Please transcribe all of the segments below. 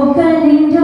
ఒకరింటి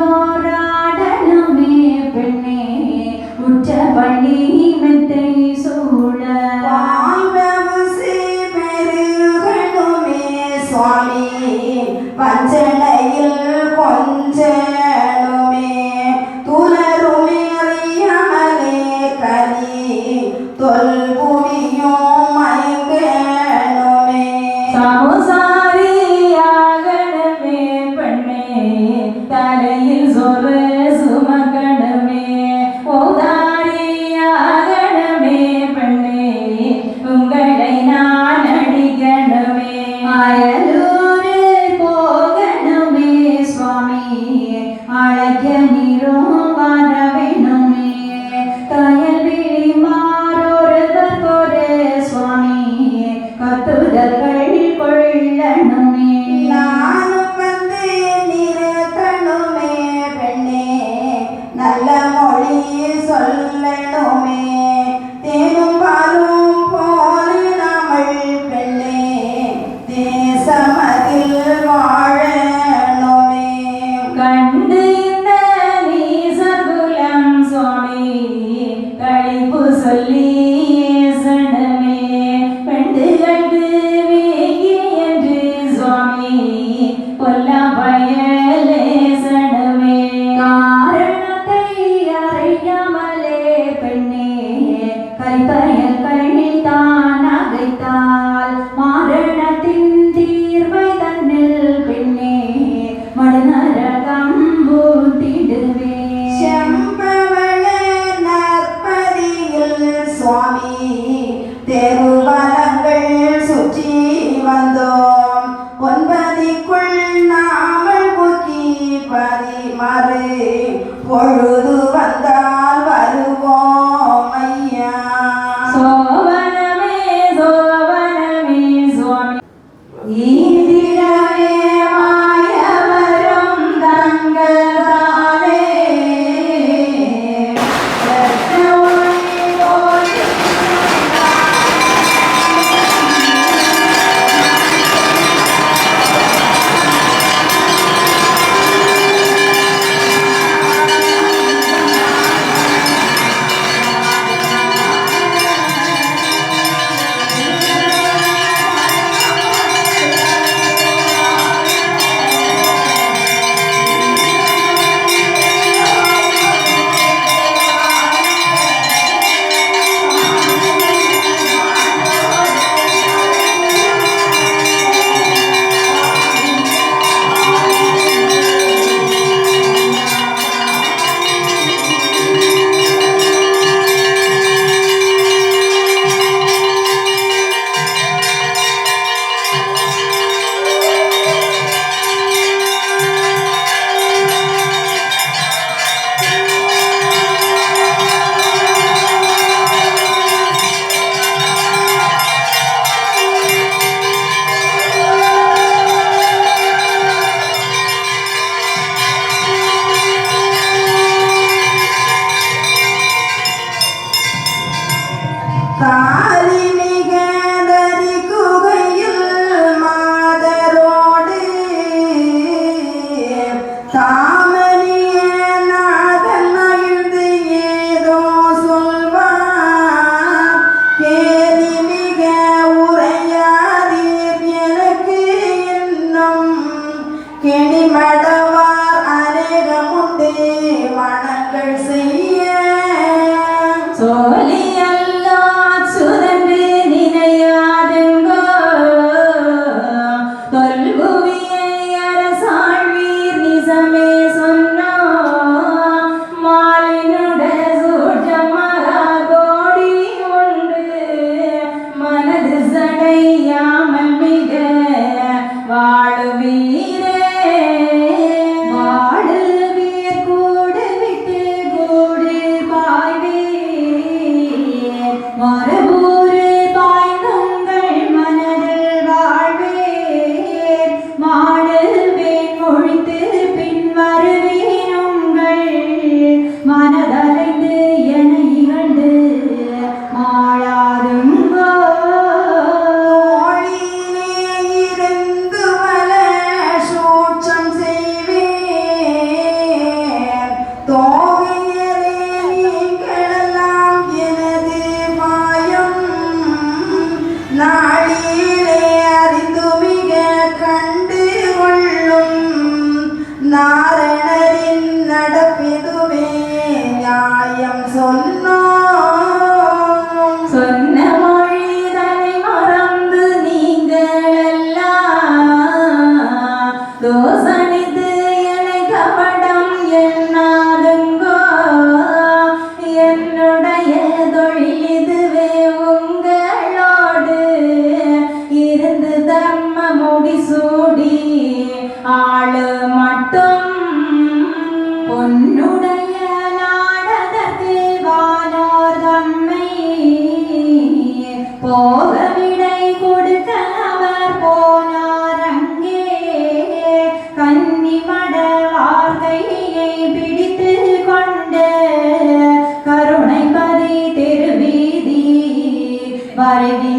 வருக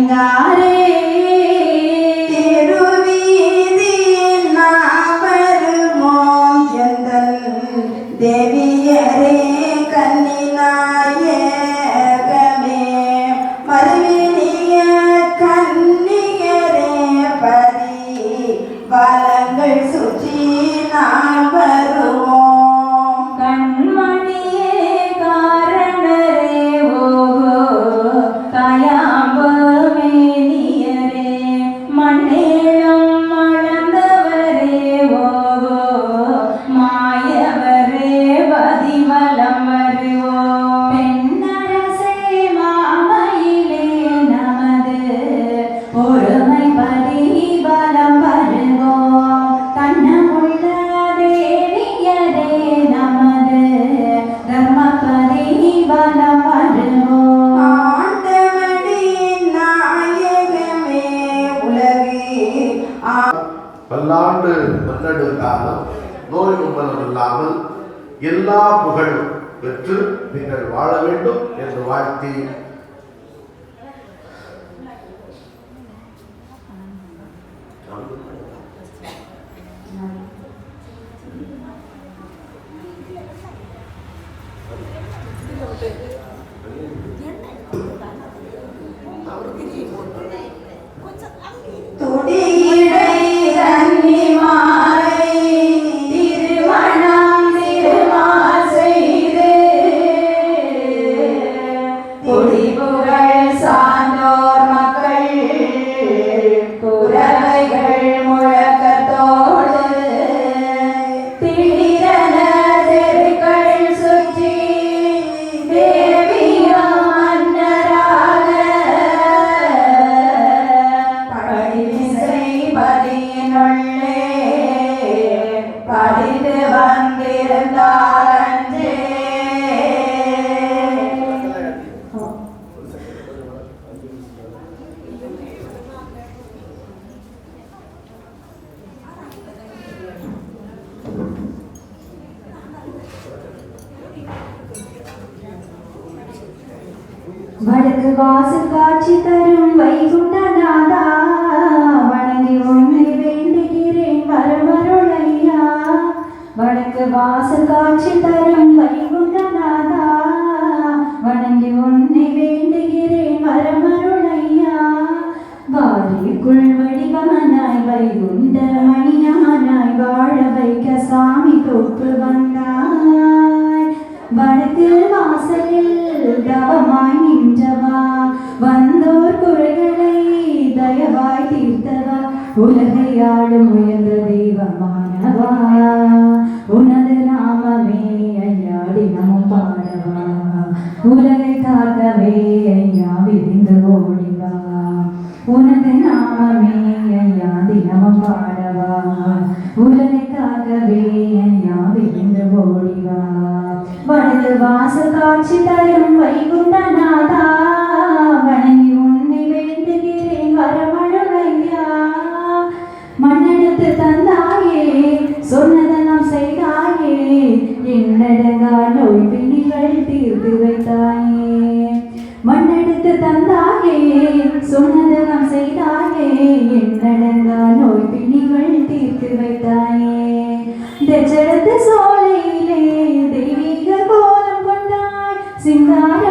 nga பல்லாண்டு பன்னெண்டு காலம் நோய் உண்மனம் இல்லாமல் எல்லா புகழ் பெற்று நீங்கள் வாழ வேண்டும் என்று வாழ்த்தி எனது வாசு காட்சி தரும் வைகுண்டநாதா. வணங்கி உன்னை வேண்டுகிறேன் வரமருளையா வணக்கு வாசு காட்சி தரும் அடையாடும் உயர்ந்த தெய்வமானவா? உனது நாமமே ஐயா தினமும் பாடவா? உலகை காக்கவே ஐயா விரிந்து ஓடிவா? உனது நாமமே ஐயா தினமும் பாடவா? உலகை காக்கவே ஐயா விரிந்து ஓடிவா? வடது வாச காட்சி தரும் வைகுண்டநாதா സിംഗാര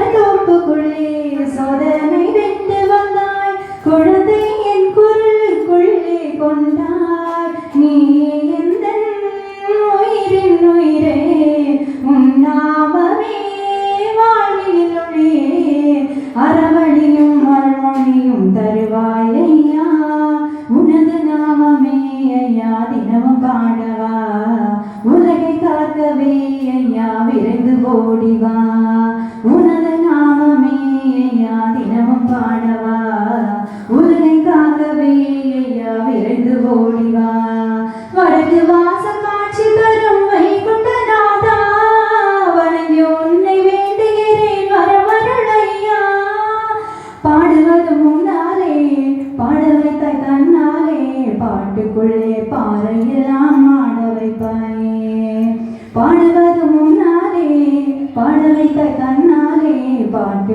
arriba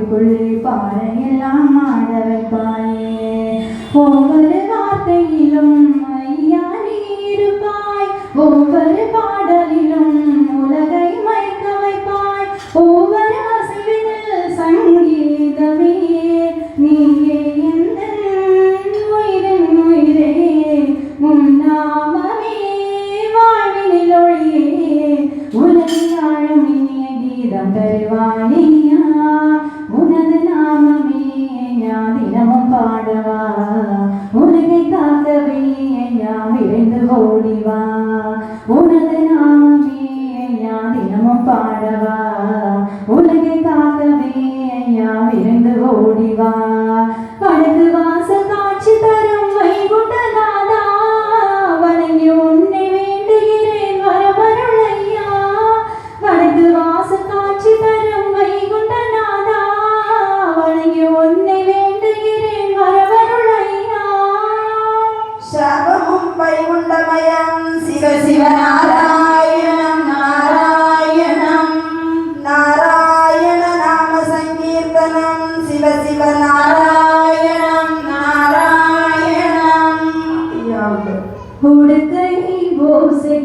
புள்ளி பாறையெல்லாம் மாதவர் பாயே ஒவ்வொரு வார்த்தையிலும் ஐயா நீருப்பாய் ஒவ்வொரு பாடவா? உலகை காக்கவே ஐயா விரைந்து ஓடிவா. உனது நாமே ஐயா தினமும் பாடவா? उड़ गई वो से